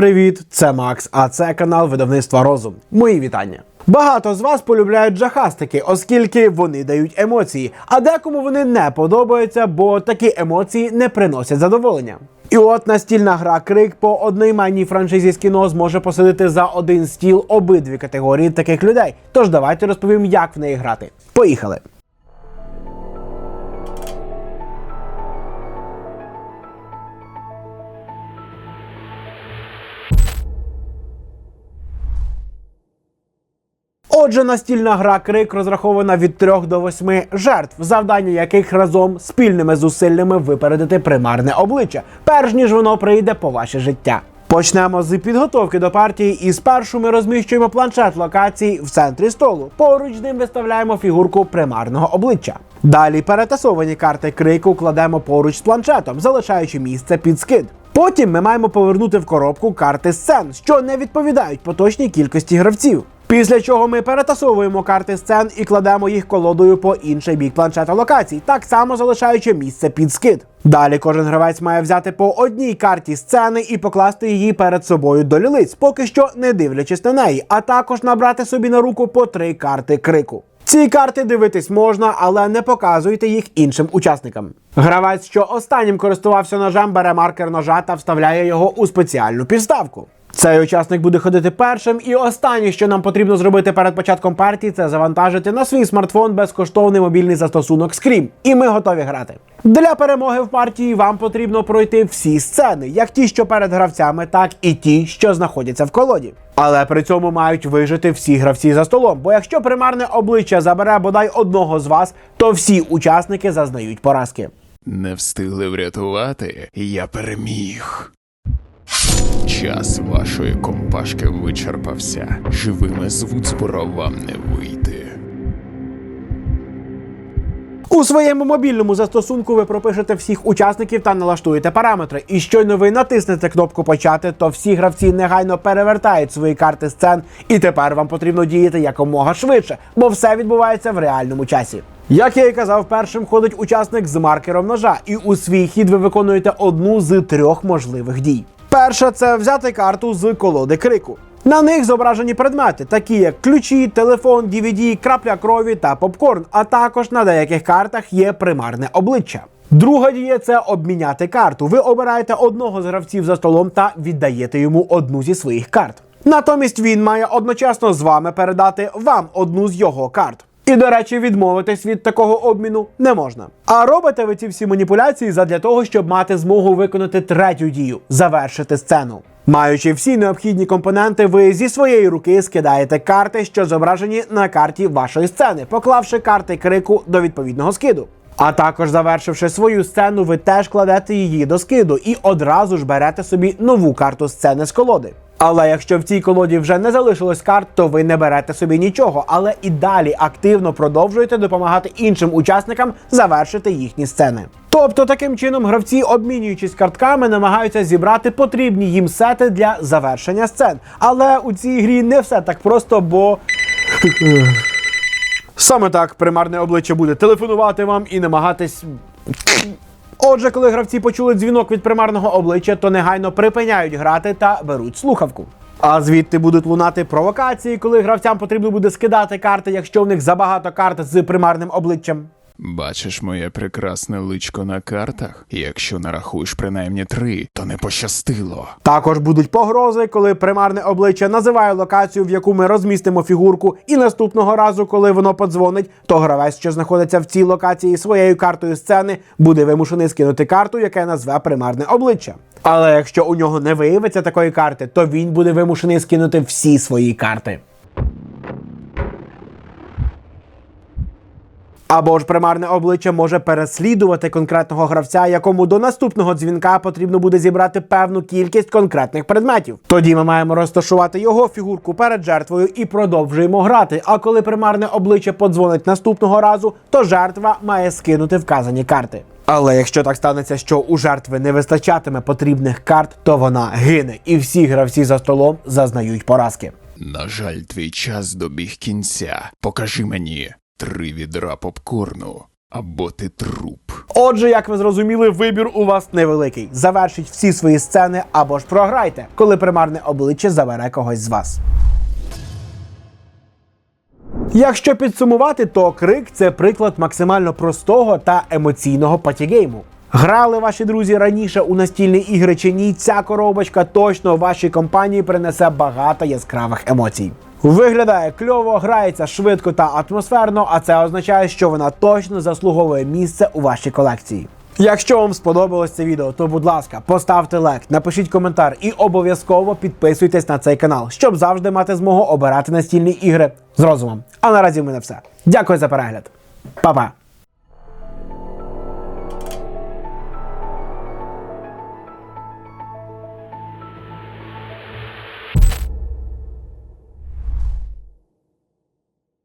Привіт, це Макс, а це канал видавництва Розум. Мої вітання. Багато з вас полюбляють джахастики, оскільки вони дають емоції, а декому вони не подобаються, бо такі емоції не приносять задоволення. І от настільна гра Крик по одноіменній франшизі з кіно зможе посадити за один стіл обидві категорії таких людей. Тож давайте розповім, як в неї грати. Поїхали! Отже, настільна гра Крик розрахована від 3 до 8 жертв, завдання яких разом спільними зусиллями випередити примарне обличчя, перш ніж воно прийде по ваше життя. Почнемо з підготовки до партії, і спершу ми розміщуємо планшет локацій в центрі столу. Поруч з ним виставляємо фігурку примарного обличчя. Далі перетасовані карти крику кладемо поруч з планшетом, залишаючи місце під скид. Потім ми маємо повернути в коробку карти сцен, що не відповідають поточній кількості гравців. Після чого ми перетасовуємо карти сцен і кладемо їх колодою по інший бік планшета локацій, так само залишаючи місце під скид. Далі кожен гравець має взяти по одній карті сцени і покласти її перед собою до лілиць, поки що не дивлячись на неї, а також набрати собі на руку по три карти крику. Ці карти дивитись можна, але не показуйте їх іншим учасникам. Гравець, що останнім користувався ножем, бере маркер ножа та вставляє його у спеціальну підставку. Цей учасник буде ходити першим, і останнє, що нам потрібно зробити перед початком партії, це завантажити на свій смартфон безкоштовний мобільний застосунок Scream. І ми готові грати. Для перемоги в партії вам потрібно пройти всі сцени, як ті, що перед гравцями, так і ті, що знаходяться в колоді. Але при цьому мають вижити всі гравці за столом. Бо якщо примарне обличчя забере бодай одного з вас, то всі учасники зазнають поразки. Не встигли врятувати, я переміг. Час вашої компашки вичерпався. Живими з Вудсборо вам не вийти. У своєму мобільному застосунку ви пропишете всіх учасників та налаштуєте параметри. І щойно ви натиснете кнопку почати, то всі гравці негайно перевертають свої карти сцен, і тепер вам потрібно діяти якомога швидше, бо все відбувається в реальному часі. Як я і казав, першим ходить учасник з маркером ножа, і у свій хід ви виконуєте одну з трьох можливих дій. Перша це взяти карту з колоди крику. На них зображені предмети, такі як ключі, телефон, DVD, крапля крові та попкорн. А також на деяких картах є примарне обличчя. Друга дія це обміняти карту. Ви обираєте одного з гравців за столом та віддаєте йому одну зі своїх карт. Натомість він має одночасно з вами передати вам одну з його карт. І, до речі, відмовитись від такого обміну не можна. А робите ви ці всі маніпуляції задля того, щоб мати змогу виконати третю дію завершити сцену. Маючи всі необхідні компоненти, ви зі своєї руки скидаєте карти, що зображені на карті вашої сцени, поклавши карти крику до відповідного скиду. А також завершивши свою сцену, ви теж кладете її до скиду і одразу ж берете собі нову карту сцени з колоди. Але якщо в цій колоді вже не залишилось карт, то ви не берете собі нічого, але і далі активно продовжуєте допомагати іншим учасникам завершити їхні сцени. Тобто таким чином гравці, обмінюючись картками, намагаються зібрати потрібні їм сети для завершення сцен. Але у цій грі не все так просто, бо Саме так примарне обличчя буде телефонувати вам і намагатись. Отже, коли гравці почули дзвінок від примарного обличчя, то негайно припиняють грати та беруть слухавку. А звідти будуть лунати провокації, коли гравцям потрібно буде скидати карти, якщо в них забагато карт з примарним обличчям. Бачиш моє прекрасне личко на картах? Якщо нарахуєш принаймні три, то не пощастило. Також будуть погрози, коли примарне обличчя називає локацію, в яку ми розмістимо фігурку, і наступного разу, коли воно подзвонить, то гравець, що знаходиться в цій локації своєю картою сцени, буде вимушений скинути карту, яка назве примарне обличчя. Але якщо у нього не виявиться такої карти, то він буде вимушений скинути всі свої карти. Або ж примарне обличчя може переслідувати конкретного гравця, якому до наступного дзвінка потрібно буде зібрати певну кількість конкретних предметів. Тоді ми маємо розташувати його фігурку перед жертвою і продовжуємо грати. А коли примарне обличчя подзвонить наступного разу, то жертва має скинути вказані карти. Але якщо так станеться, що у жертви не вистачатиме потрібних карт, то вона гине, і всі гравці за столом зазнають поразки. На жаль, твій час добіг кінця. Покажи мені три відра попкорну. або ти труп. Отже, як ви зрозуміли, вибір у вас невеликий. Завершіть всі свої сцени або ж програйте, коли примарне обличчя забере когось з вас. Якщо підсумувати, то крик це приклад максимально простого та емоційного патігейму. Грали ваші друзі раніше у настільні ігри чи ні, ця коробочка точно вашій компанії принесе багато яскравих емоцій. Виглядає кльово, грається швидко та атмосферно, а це означає, що вона точно заслуговує місце у вашій колекції. Якщо вам сподобалось це відео, то будь ласка, поставте лайк, напишіть коментар і обов'язково підписуйтесь на цей канал, щоб завжди мати змогу обирати настільні ігри з розумом. А наразі в мене все. Дякую за перегляд. Па-па!